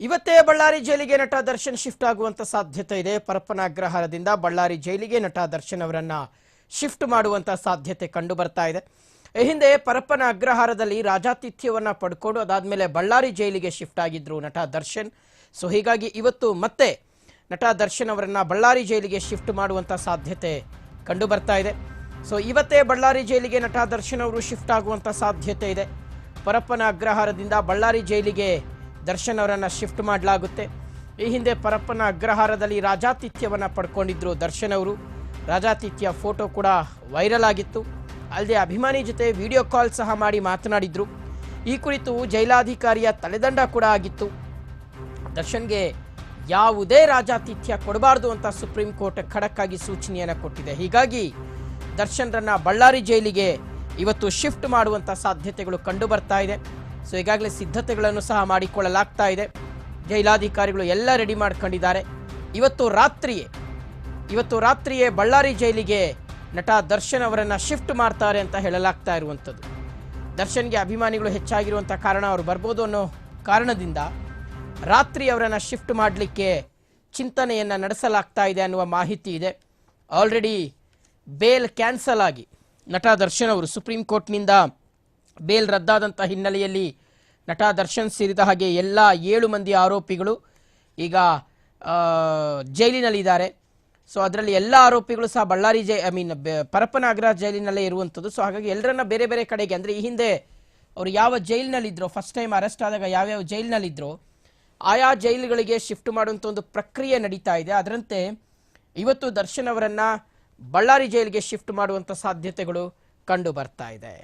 ಇವತ್ತೇ ಬಳ್ಳಾರಿ ಜೈಲಿಗೆ ನಟ ದರ್ಶನ್ ಶಿಫ್ಟ್ ಆಗುವಂತ ಸಾಧ್ಯತೆ ಇದೆ. ಪರಪ್ಪನ ಅಗ್ರಹಾರದಿಂದ ಬಳ್ಳಾರಿ ಜೈಲಿಗೆ ನಟ ದರ್ಶನ್ ಅವರನ್ನ ಶಿಫ್ಟ್ ಮಾಡುವಂತ ಸಾಧ್ಯತೆ ಕಂಡು ಬರ್ತಾ ಇದೆ. ಈ ಹಿಂದೆ ಪರಪ್ಪನ ಅಗ್ರಹಾರದಲ್ಲಿ ರಾಜಾತಿಥ್ಯವನ್ನ ಪಡ್ಕೊಂಡು ಅದಾದ್ಮೇಲೆ ಬಳ್ಳಾರಿ ಜೈಲಿಗೆ ಶಿಫ್ಟ್ ಆಗಿದ್ರು ನಟ ದರ್ಶನ್. ಸೊ ಹೀಗಾಗಿ ಇವತ್ತು ಮತ್ತೆ ನಟ ದರ್ಶನ್ ಅವರನ್ನ ಬಳ್ಳಾರಿ ಜೈಲಿಗೆ ಶಿಫ್ಟ್ ಮಾಡುವಂತ ಸಾಧ್ಯತೆ ಕಂಡು ಬರ್ತಾ ಇದೆ. ಸೊ ಇವತ್ತೇ ಬಳ್ಳಾರಿ ಜೈಲಿಗೆ ನಟ ದರ್ಶನ್ ಅವರು ಶಿಫ್ಟ್ ಆಗುವಂತ ಸಾಧ್ಯತೆ ಇದೆ. ಪರಪ್ಪನ ಅಗ್ರಹಾರದಿಂದ ಬಳ್ಳಾರಿ ಜೈಲಿಗೆ ದರ್ಶನ್ ಅವರನ್ನು ಶಿಫ್ಟ್ ಮಾಡಲಾಗುತ್ತೆ. ಈ ಹಿಂದೆ ಪರಪ್ಪನ ಅಗ್ರಹಾರದಲ್ಲಿ ರಾಜಾತಿಥ್ಯವನ್ನು ಪಡ್ಕೊಂಡಿದ್ರು ದರ್ಶನ್ ಅವರು. ರಾಜಾತಿಥ್ಯ ಫೋಟೋ ಕೂಡ ವೈರಲ್ ಆಗಿತ್ತು. ಅಲ್ಲದೆ ಅಭಿಮಾನಿ ಜೊತೆ ವಿಡಿಯೋ ಕಾಲ್ ಸಹ ಮಾಡಿ ಮಾತನಾಡಿದ್ರು. ಈ ಕುರಿತು ಜೈಲಾಧಿಕಾರಿಯ ತಲೆದಂಡ ಕೂಡ ಆಗಿತ್ತು. ದರ್ಶನ್ಗೆ ಯಾವುದೇ ರಾಜಾತಿಥ್ಯ ಕೊಡಬಾರ್ದು ಅಂತ ಸುಪ್ರೀಂ ಕೋರ್ಟ್ ಖಡಕ್ ಆಗಿ ಸೂಚನೆಯನ್ನು ಕೊಟ್ಟಿದೆ. ಹೀಗಾಗಿ ದರ್ಶನ್ರನ್ನ ಬಳ್ಳಾರಿ ಜೈಲಿಗೆ ಇವತ್ತು ಶಿಫ್ಟ್ ಮಾಡುವಂಥ ಸಾಧ್ಯತೆಗಳು ಕಂಡು ಬರ್ತಾ ಇದೆ. ಸೊ ಈಗಾಗಲೇ ಸಿದ್ಧತೆಗಳನ್ನು ಸಹ ಮಾಡಿಕೊಳ್ಳಲಾಗ್ತಾ ಇದೆ. ಜೈಲಾಧಿಕಾರಿಗಳು ಎಲ್ಲ ರೆಡಿ ಮಾಡ್ಕೊಂಡಿದ್ದಾರೆ. ಇವತ್ತು ರಾತ್ರಿಯೇ ಇವತ್ತು ರಾತ್ರಿಯೇ ಬಳ್ಳಾರಿ ಜೈಲಿಗೆ ನಟ ದರ್ಶನ್ ಅವರನ್ನು ಶಿಫ್ಟ್ ಮಾಡ್ತಾರೆ ಅಂತ ಹೇಳಲಾಗ್ತಾ ಇರುವಂಥದ್ದು. ದರ್ಶನ್ಗೆ ಅಭಿಮಾನಿಗಳು ಹೆಚ್ಚಾಗಿರುವಂಥ ಕಾರಣ ಅವರು ಬರ್ಬೋದು ಅನ್ನೋ ಕಾರಣದಿಂದ ರಾತ್ರಿ ಅವರನ್ನು ಶಿಫ್ಟ್ ಮಾಡಲಿಕ್ಕೆ ಚಿಂತನೆಯನ್ನು ನಡೆಸಲಾಗ್ತಾ ಇದೆ ಅನ್ನುವ ಮಾಹಿತಿ ಇದೆ. ಆಲ್ರೆಡಿ ಬೇಲ್ ಕ್ಯಾನ್ಸಲ್ ಆಗಿ ನಟ ದರ್ಶನ್ ಅವರು ಸುಪ್ರೀಂ ಕೋರ್ಟ್ನಿಂದ ಬೇಲ್ ರದ್ದಾದಂಥ ಹಿನ್ನೆಲೆಯಲ್ಲಿ ನಟ ದರ್ಶನ್ ಸೇರಿದ ಹಾಗೆ ಎಲ್ಲ ಏಳು ಮಂದಿ ಆರೋಪಿಗಳು ಈಗ ಜೈಲಿನಲ್ಲಿದ್ದಾರೆ. ಸೊ ಅದರಲ್ಲಿ ಎಲ್ಲ ಆರೋಪಿಗಳು ಸಹ ಬಳ್ಳಾರಿ ಜೈ ಐ ಮೀನ್ ಪರಪ್ಪನಾಗರ ಜೈಲಿನಲ್ಲೇ ಇರುವಂಥದ್ದು ಸೊ ಹಾಗಾಗಿ ಎಲ್ಲರನ್ನ ಬೇರೆ ಬೇರೆ ಕಡೆಗೆ, ಅಂದರೆ ಈ ಹಿಂದೆ ಅವರು ಯಾವ ಜೈಲಿನಲ್ಲಿದ್ದರು ಫಸ್ಟ್ ಟೈಮ್ ಅರೆಸ್ಟ್ ಆದಾಗ ಯಾವ್ಯಾವ ಜೈಲಿನಲ್ಲಿದ್ದರು ಆಯಾ ಜೈಲುಗಳಿಗೆ ಶಿಫ್ಟ್ ಮಾಡುವಂಥ ಒಂದು ಪ್ರಕ್ರಿಯೆ ನಡೀತಾ ಇದೆ. ಅದರಂತೆ ಇವತ್ತು ದರ್ಶನ್ ಅವರನ್ನು ಬಳ್ಳಾರಿ ಜೈಲಿಗೆ ಶಿಫ್ಟ್ ಮಾಡುವಂಥ ಸಾಧ್ಯತೆಗಳು ಕಂಡು ಬರ್ತಾ ಇದೆ.